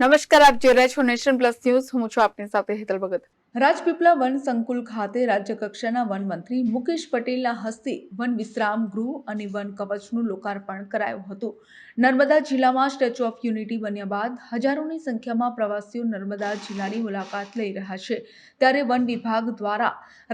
નમસ્કાર, આપ જોઈ રહ્યા છો નેશન પ્લસ ન્યૂઝ. હું છું આપની સાથે હેતલ ભગત. રાજપીપળા વન સંકુલ ખાતે રાજ્ય કક્ષાના વન મંત્રી મુકેશ પટેલના હસ્તે વન વિશ્રામ ગૃહ અને વન કવચનું લોકાર્પણ કરાયું હતું. નર્મદા જિલ્લામાં સ્ટેચ્યુ ઓફ યુનિટી બન્યા બાદ હજારોની સંખ્યામાં પ્રવાસીઓ નર્મદા જિલ્લાની મુલાકાત લઈ રહ્યા છે. ત્યારે વન વિભાગ દ્વારા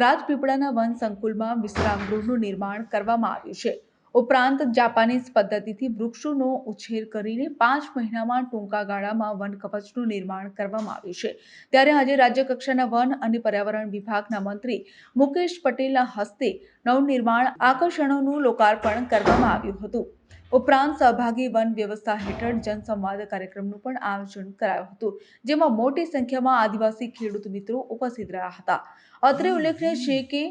રાજપીપળાના વન સંકુલમાં વિશ્રામ ગૃહનું નિર્માણ કરવામાં આવ્યું છે. ઉપરાંત જાપાનીઝ પદ્ધતિથી વૃક્ષોનો ઉછેર કરીને પાંચ મહિનામાં ટૂંકા ગાળામાં વન કવચનું નિર્માણ કરવામાં આવ્યું છે. ત્યારે આજે રાજ્ય કક્ષાના વન અને પર્યાવરણ વિભાગના મંત્રી મુકેશ પટેલના હસ્તે નવનિર્માણ આકર્ષણોનું લોકાર્પણ કરવામાં આવ્યું હતું. ઉપરાંત સહભાગી વન વ્યવસ્થા હેઠળ જનસંવાદ કાર્યક્રમનું પણ આયોજન કરાયું હતું, જેમાં મોટી સંખ્યામાં આદિવાસી ખેડૂત મિત્રો ઉપસ્થિત રહ્યા હતા. અત્રે ઉલ્લેખનીય છે કે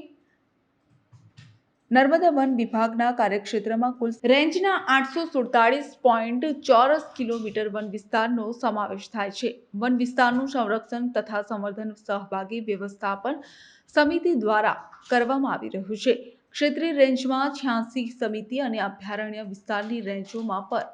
નર્મદા વન વિભાગના કાર્યક્ષેત્રમાં કુલ રેન્જના આઠસો સુડતાળીસ પોઈન્ટ ચોરસ કિલોમીટર વન વિસ્તારનો સમાવેશ થાય છે. વન વિસ્તારનું સંરક્ષણ તથા સંવર્ધન સહભાગી વ્યવસ્થાપન સમિતિ દ્વારા કરવામાં આવી રહ્યું છે. ક્ષેત્રીય રેન્જમાં છ્યાસી સમિતિ અને અભયારણ્ય વિસ્તારની રેન્જોમાં પર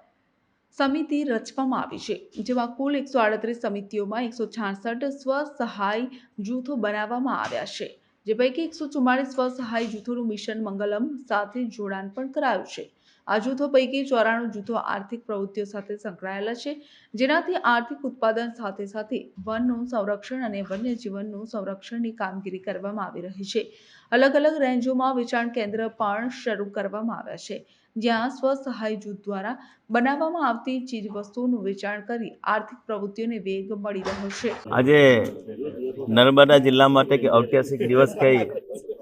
સમિતિ રચવામાં આવી છે, જેમાં કુલ એકસો આડત્રીસ સમિતિઓમાં એકસો છાસઠ સ્વ સહાય જૂથો બનાવવામાં આવ્યા છે. જે પૈકી એકસો ચુમ્માળીસ સ્વસહાય જૂથોનું મિશન મંગલમ સાથે જોડાણ પણ કરાયું છે. આ જૂથો પૈકી ચોરાણું જૂથો આર્થિક પ્રવૃત્તિઓ સાથે સંકળાયેલા છે, જેનાથી આર્થિક ઉત્પાદન સાથે સાથે વનનું સંરક્ષણ અને વન્યજીવનનું સંરક્ષણની કામગીરી કરવામાં આવી રહી છે. અલગ અલગ રેન્જોમાં વેચાણ કેન્દ્ર પણ શરૂ કરવામાં આવ્યા છે, જ્યાં સ્વસહાય જૂથ દ્વારા બનાવવામાં આવતી ચીજ વસ્તુઓનું વેચાણ કરી આર્થિક પ્રવૃત્તિઓને વેગ મળી રહ્યો છે. આજે નર્મદા જિલ્લા માટે કે ઐતિહાસિક દિવસ કહી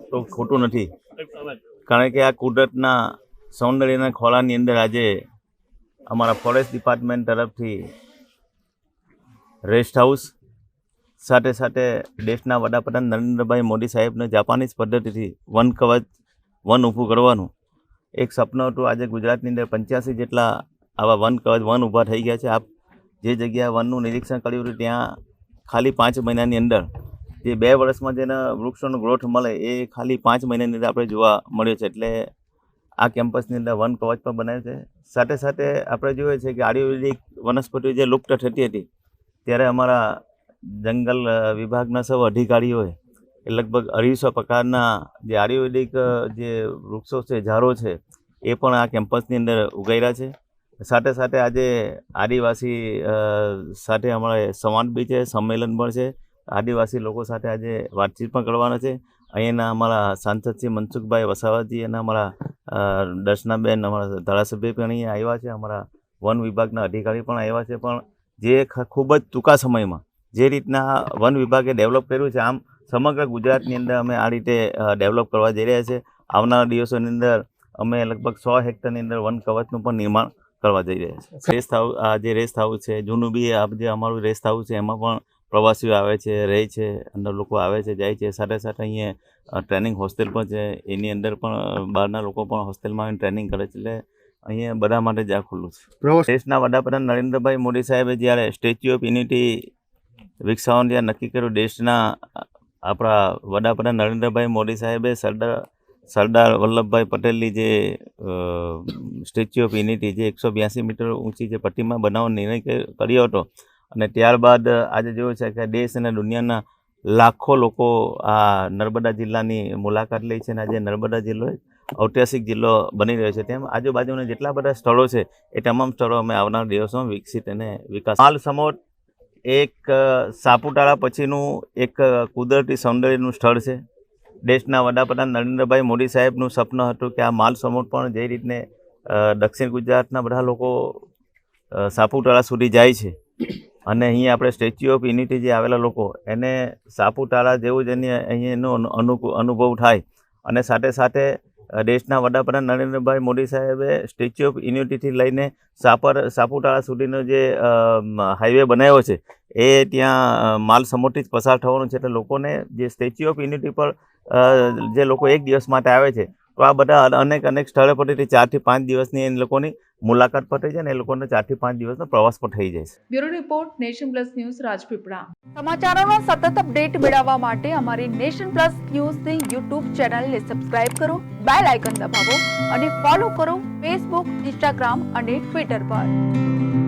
તો ખોટું નથી. કારણ કે આ કુદરતના સૌંદર્યના ખોળાની અંદર આજે અમારા ફોરેસ્ટ ડિપાર્ટમેન્ટ તરફથી રેસ્ટ હાઉસ, સાથે સાથે દેશના વડાપ્રધાન નરેન્દ્રભાઈ મોદી સાહેબને જાપાનીઝ પદ્ધતિથી વન કવચ, વન ઊભું કરવાનું. એક સપનું હતું આજે ગુજરાતની અંદર પંચ્યાસી જેટલા આવા વન કવચ વન ઊભા થઈ ગયા છે. આપ જે જગ્યાએ વનનું નિરીક્ષણ કર્યું હતું, ત્યાં ખાલી પાંચ મહિનાની અંદર જે બે વર્ષમાં જેને વૃક્ષોનો ગ્રોથ મળે એ ખાલી પાંચ મહિનાની અંદર આપણે જોવા મળ્યો છે. એટલે આ કેમ્પસની અંદર વન કવચ પણ બનાવ્યું છે. સાથે સાથે આપણે જોઈએ છે કે આયુર્વેદિક વનસ્પતિઓ જે લુપ્ત થતી હતી, ત્યારે અમારા જંગલ વિભાગના સૌ અધિકારીઓએ લગભગ અઢીસો પ્રકારના જે આયુર્વેદિક, જે વૃક્ષો છે, ઝાડો છે, એ પણ આ કેમ્પસની અંદર ઉગાડ્યા છે. સાથે સાથે આજે આદિવાસી સાથે અમારે સંવાદ બી છે, સંમેલન પણ છે. આદિવાસી લોકો સાથે આજે વાતચીત પણ કરવાના છે. અહીંયાના અમારા સાંસદ શ્રી મનસુખભાઈ વસાવાજી અને અમારા દર્શનાબેન, અમારા ધારાસભ્ય પણ અહીંયા આવ્યા છે. અમારા વન વિભાગના અધિકારી પણ આવ્યા છે. પણ જે ખૂબ જ ટૂંકા સમયમાં જે રીતના વન વિભાગે ડેવલપ કર્યું છે, આમ સમગ્ર ગુજરાતની અંદર અમે આ રીતે ડેવલપ કરવા જઈ રહ્યા છે. આવનારા દિવસોની અંદર અમે લગભગ સો હેક્ટરની અંદર વન કવચનું પણ નિર્માણ કરવા જઈ રહ્યા છે. રેસ્ટ હાઉસ આ જે રેસ્ટ હાઉસ છે જૂનું બી આ જે અમારું રેસ્ટ હાઉસ છે એમાં પણ પ્રવાસીઓ આવે છે રહે છે અંદર લોકો આવે છે જાય છે. સાથે સાથે અહીંયા ટ્રેનિંગ હોસ્ટેલ પણ છે. એની અંદર પણ બહારના લોકો પણ હોસ્ટેલમાં આવીને ટ્રેનિંગ કરે છે. એટલે અહીંયા બધા માટે જ આ ખુલ્લું છે. દેશના વડાપ્રધાન નરેન્દ્રભાઈ મોદી સાહેબે જ્યારે સ્ટેચ્યુ ઓફ યુનિટી વિકસાવવાનું જ્યારે નક્કી કર્યું દેશના આપણા વડાપ્રધાન નરેન્દ્રભાઈ મોદી સાહેબે સરદાર સરદાર વલ્લભભાઈ પટેલની જે સ્ટેચ્યુ ઓફ યુનિટી જે એકસો બ્યાસી મીટર ઊંચી જે પ્રતિમા બનાવવાનો નિર્ણય કર્યો હતો. અને ત્યારબાદ આજે જોયું છે કે દેશ અને દુનિયાના લાખો લોકો આ નર્મદા જિલ્લાની મુલાકાત લે છે અને આજે નર્મદા જિલ્લો ઐતિહાસિક જિલ્લો બની રહ્યો છે. તેમ આજુબાજુના જેટલા બધા સ્થળો છે, એ તમામ સ્થળો અમે આવનાર દિવસોમાં વિકસિત અને વિકાસ માલ સમોટ એક સાપુતારા પછીનું એક કુદરતી સૌંદર્યનું સ્થળ છે. દેશના વડાપ્રધાન નરેન્દ્રભાઈ મોદી સાહેબનું સપનું હતું કે આ માલ સમૂહ પણ જે રીતને દક્ષિણ ગુજરાતના બધા લોકો સાપુતારા સુધી જાય છે. અને અહીં આપણે સ્ટેચ્યુ ઓફ યુનિટી જે આવેલા લોકો, એને સાપુતારા જેવું જ એની અહીં એનો અનુભવ થાય. અને સાથે સાથે દેશના વડાપ્રધાન નરેન્દ્રભાઈ મોદી સાહેબે સ્ટેચ્યુ ઓફ યુનિટીથી લઈને સાપર, સાપુતારા સુધીનો જે હાઈવે બનાવ્યો છે, એ ત્યાં માલ જ પસાર થવાનું છે. એટલે લોકોને જે સ્ટેચ્યુ ઓફ યુનિટી પર જે લોકો એક દિવસ માટે આવે છે, તો આ બધા અનેક અનેક સ્થળે પરથી ચારથી પાંચ દિવસની એ લોકોની મુલાકાત પર થઈ જાય ને એ લોકોને ચારથી પાંચ દિવસનો પ્રવાસ પર થઈ જાય છે. Bureau report nation plus news Rajpipla. સમાચારોનો સતત અપડેટ મેળવવા માટે અમારી નેશન પ્લસ ન્યૂઝની યુટ્યુબ ચેનલને સબસ્ક્રાઇબ કરો બેલ આઇકન દબાવો અને ફોલો કરો ફેસબુક ઇન્સ્ટાગ્રામ અને ટ્વિટર પર.